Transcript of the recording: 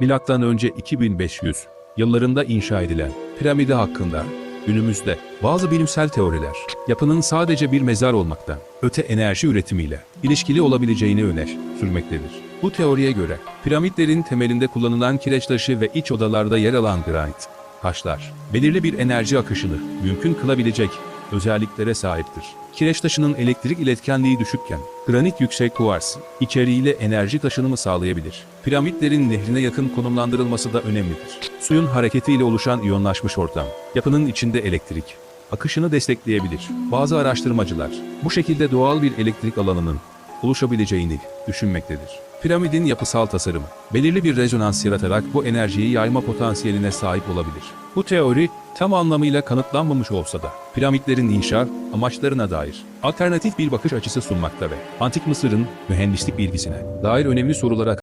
Milattan önce 2500 yıllarında inşa edilen piramidi hakkında günümüzde bazı bilimsel teoriler yapının sadece bir mezar olmaktan öte enerji üretimiyle ilişkili olabileceğini öne sürmektedir. Bu teoriye göre piramitlerin temelinde kullanılan kireç taşı ve iç odalarda yer alan granit taşlar belirli bir enerji akışını mümkün kılabilecek özelliklere sahiptir. Kireç taşının elektrik iletkenliği düşükken, granit yüksek kuvars, içeriğiyle enerji taşınımı sağlayabilir. Piramitlerin nehrine yakın konumlandırılması da önemlidir. Suyun hareketiyle oluşan iyonlaşmış ortam, yapının içinde elektrik akışını destekleyebilir. Bazı araştırmacılar, bu şekilde doğal bir elektrik alanının oluşabileceğini düşünmektedir. Piramidin yapısal tasarımı, belirli bir rezonans yaratarak bu enerjiyi yayma potansiyeline sahip olabilir. Bu teori tam anlamıyla kanıtlanmamış olsa da piramitlerin inşa amaçlarına dair alternatif bir bakış açısı sunmakta ve Antik Mısır'ın mühendislik bilgisine dair önemli sorulara